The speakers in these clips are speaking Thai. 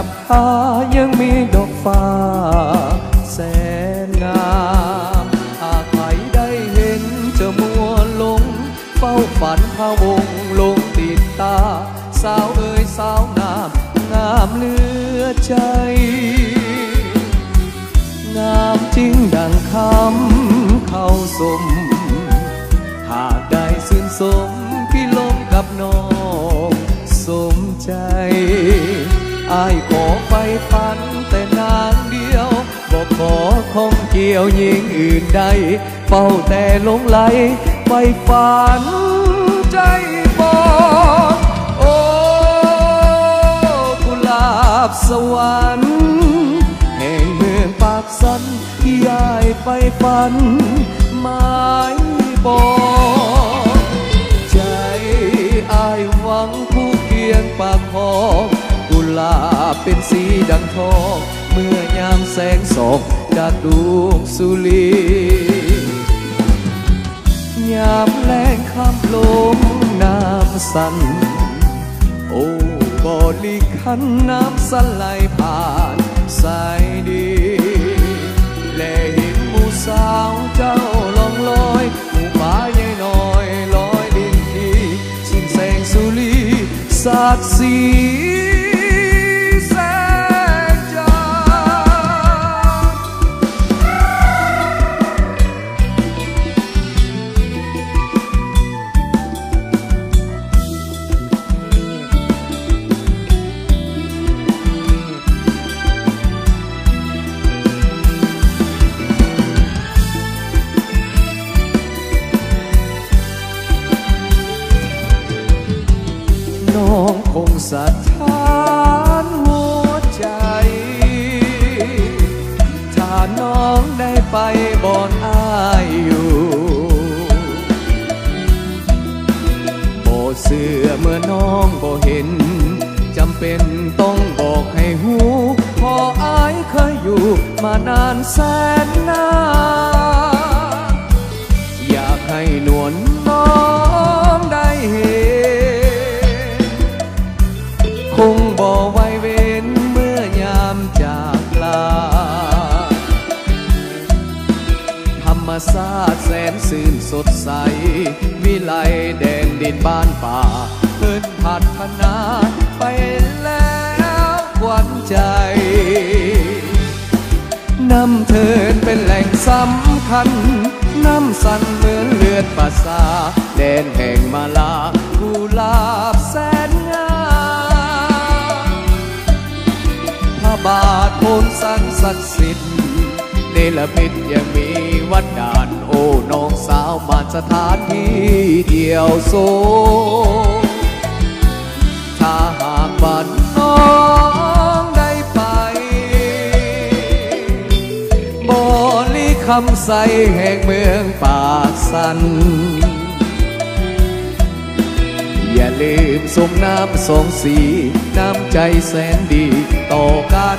กับพายังมีดอกฟ้าแสนงามหากใครได้เห็นจะมัวหลง เฝ้าฝันพะวงลงติดตา สาวเอ่ยสาวงาม งามเลือใจ งามจริงดังคำเข้าสม หากได้สิ้นสมพี่ลงกับน้อง อายขอไปฝันแต่นางเดียวบอกขอคงเกี่ยวยิงอื่นใดเฝ้าแต่หลงไหลไปฝันใจบอกโอ้กุหลาบสวรรค์แห่งเมืองปากสันที่ยายไปฝันหมายบอกาบเป็นสีดังทอง เมื่อยามแสงสองจากลูกสุลียามแรงข้ามลมน้ำสั่นโอ้บอลีคันน้ำสไหลผ่านสายดีและเห็นหมูสาวเจ้าลองลอยหมูป่าใหญ่น้อยลอยดินทีสิ้นแสงสุรีสาดสี สะท้านหัวใจ ถ้าน้องได้ไปบอนอายอยู่โบเสือเมื่อน้องบ่เห็น จำเป็นต้องบอกให้หู พออายเคยอยู่มานานแสนนาน ตร์แสนสื่นสดใส วิไลแดนดินบ้านป่า เพิ่นพัฒนาไปแล้วควันใจนำเทินเป็นแหล่งสำคัญน้ำสันเหมือนเลือดปราสาแดนแห่งมาลากุลาบแสนงามพระบาทโพนสันศักดิ์สิทธิ์เนลมิตยังมี สถานที่เดียวโซ ถ้าหากบันน้องได้ไปบลีคำใสแห่งเมืองปากสัน อย่าลืมสมน้ำสองสี น้ำใจแสนดีต่อกัน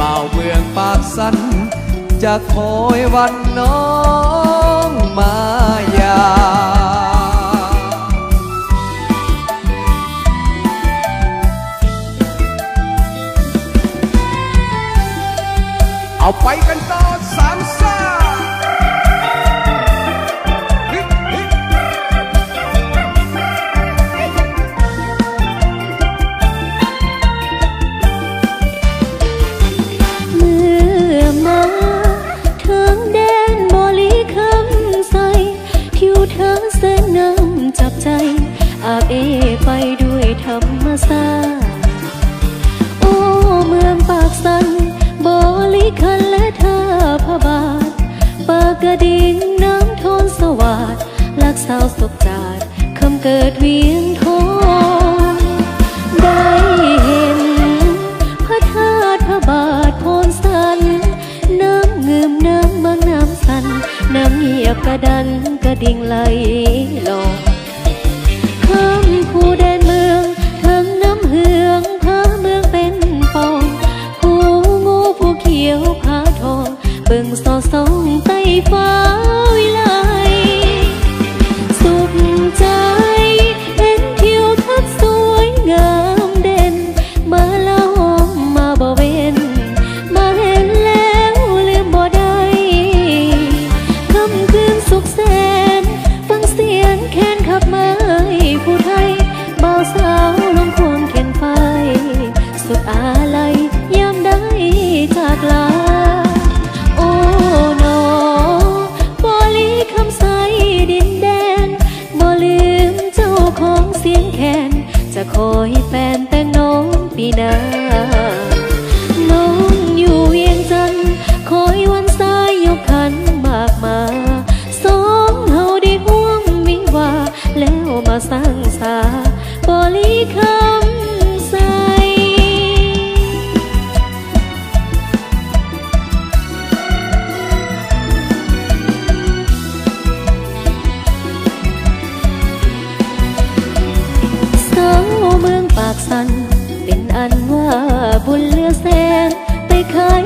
บ่าเมืองปากสันจะคอยวันน้อง รรมศาโอ้เมืองปากสันบริคันและท่าพระบาทปากกระดิ่งน้ำทนสวัสดลักสาวสกจาดคำเกิดเวียงทองได้เห็น พระธาตุพระบาทโพนสัน น้ำเงืมน้ำบางน้ำสัน น้ำเงียบกระดันกระดิ่งไหลลง สอดส่องใต้ฟ้าวิไลสุขใจเอ็นทิวทัศน์สวยงามเด่น มาละหอมมาบ่เว้น มาเห็นแล้วลืมบ่ได้คำคืนสุขแสน ฟังเสียงแค้นขับมา โอยแฟนแต่งน้องปีหน้า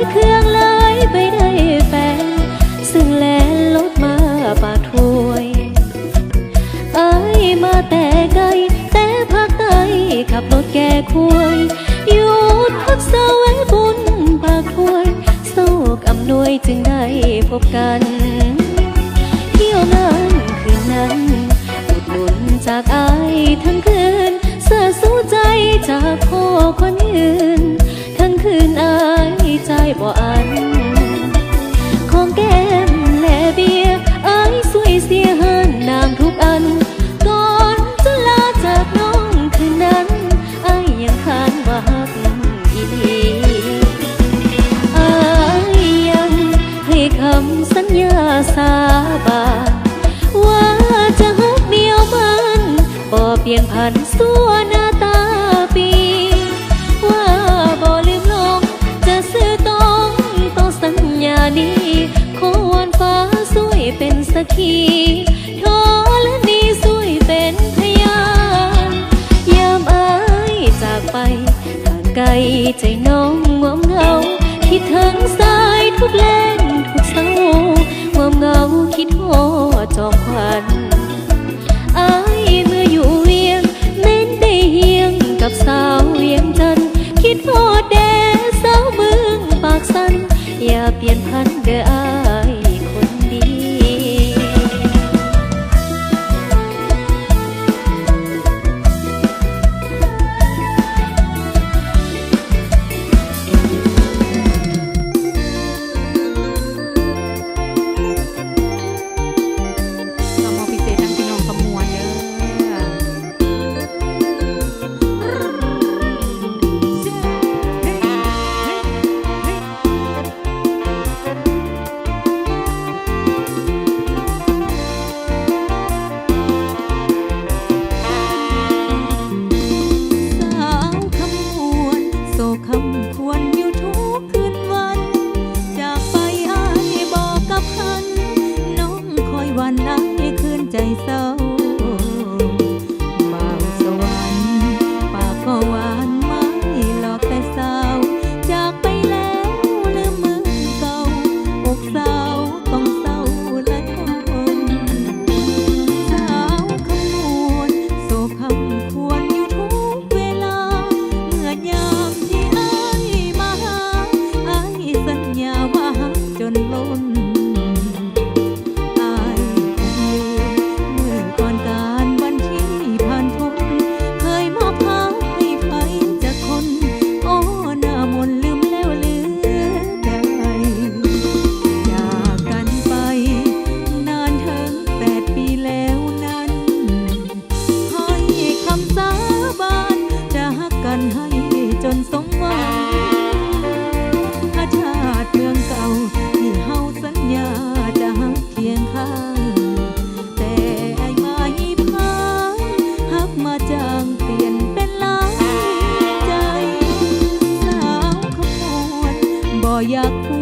เครื่องลายไปได้แฟนซึ่งแลนลดมาป่าถวยไอมาแต่ไกลแต่พักไกขับรถแก่ควยหยุดพักเสวยบุญปากถวยโศกอำนวยจึงได้พบกัน ทีทอและดีสุยเป็นพยานยามอายจากไปทางไกลใจน้องงมเงา คิดถึงสายทุกเล่นทุกเศร้า ควมเงาคิดหอจอมควัน 我呀。